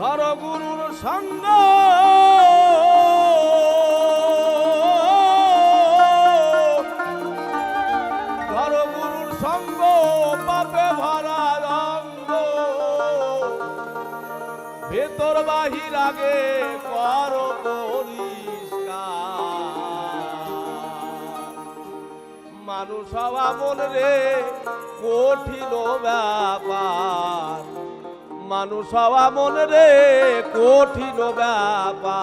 ধর গুরুর সঙ্গ। ধর গুরুর সঙ্গ, পাপে ভরা রঙ্গ। ভেতর বাহির আগে কর মানুষ হওয়া মন রে, কঠিন ব্যাপার। মানুষ হওয়া মন রে কঠিন ব্যাপার।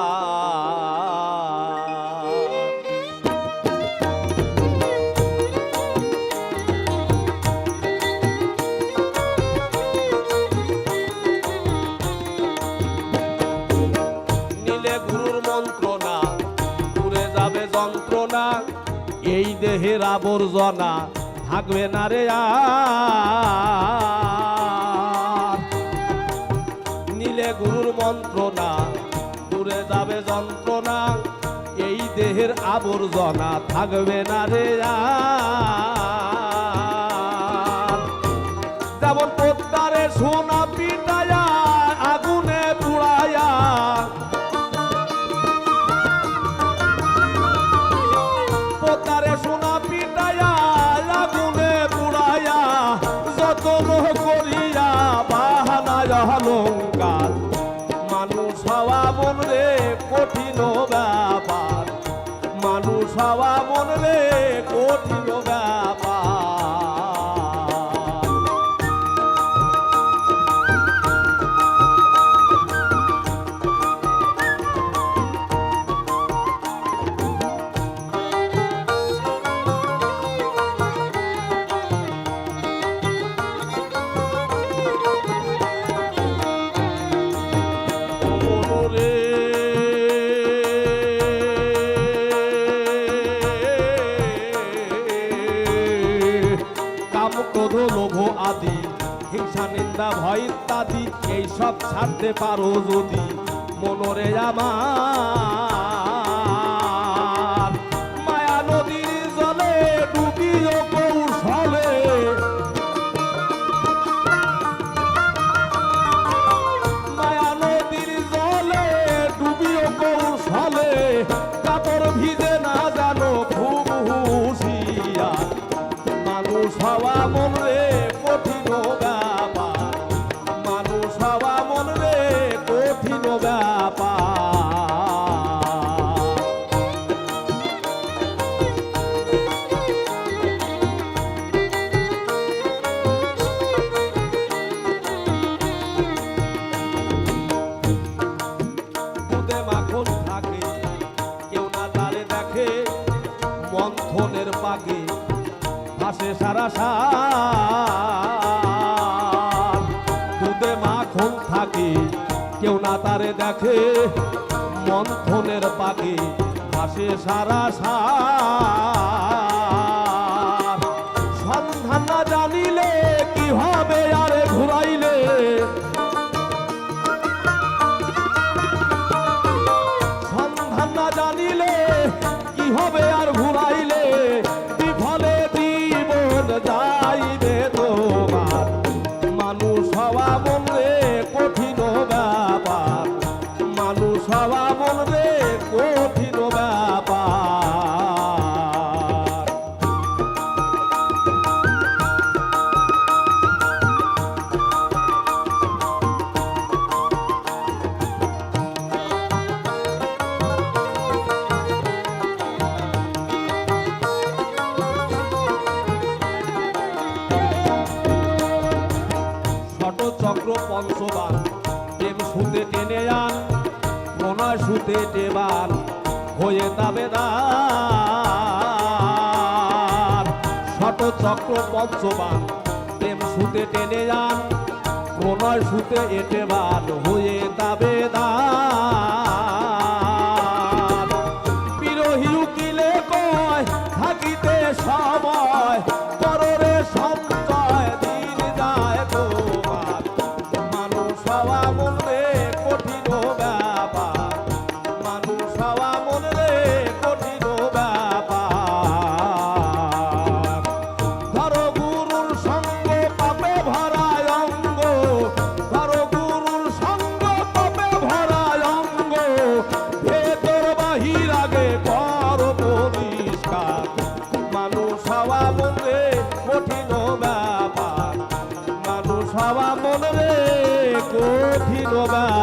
নিলে গুরুর মন্ত্রণা দূরে যাবে যন্ত্রণা, এই দেহের আবর্জনা থাকবে না রে আর। দূরে যাবে যন্ত্রণা এই দেহের আবর্জনা থাকবে না রে যেমন পোদ্দারে সোনা পিটায়া মানুষ হওয়া মন রে নিন্দা ভয় ইত্যাদি এইসব ছাড়তে পারো যদি। মনরে আমার তারে মন্থনের পাকে ভাসে সারা সার। তারে দেখে মন্থনের পাখি ভাসে সারা সার। মন রে কঠিন ষট চক্র পঞ্চবান সুতে টেবান হয়ে তবে ষট চক্র পঞ্চবান প্রেম সুতে টেনে যান প্রণয় সুতে এটেবান হয়ে দাবেদার হওয়া মন রে কঠিন ব্যাপার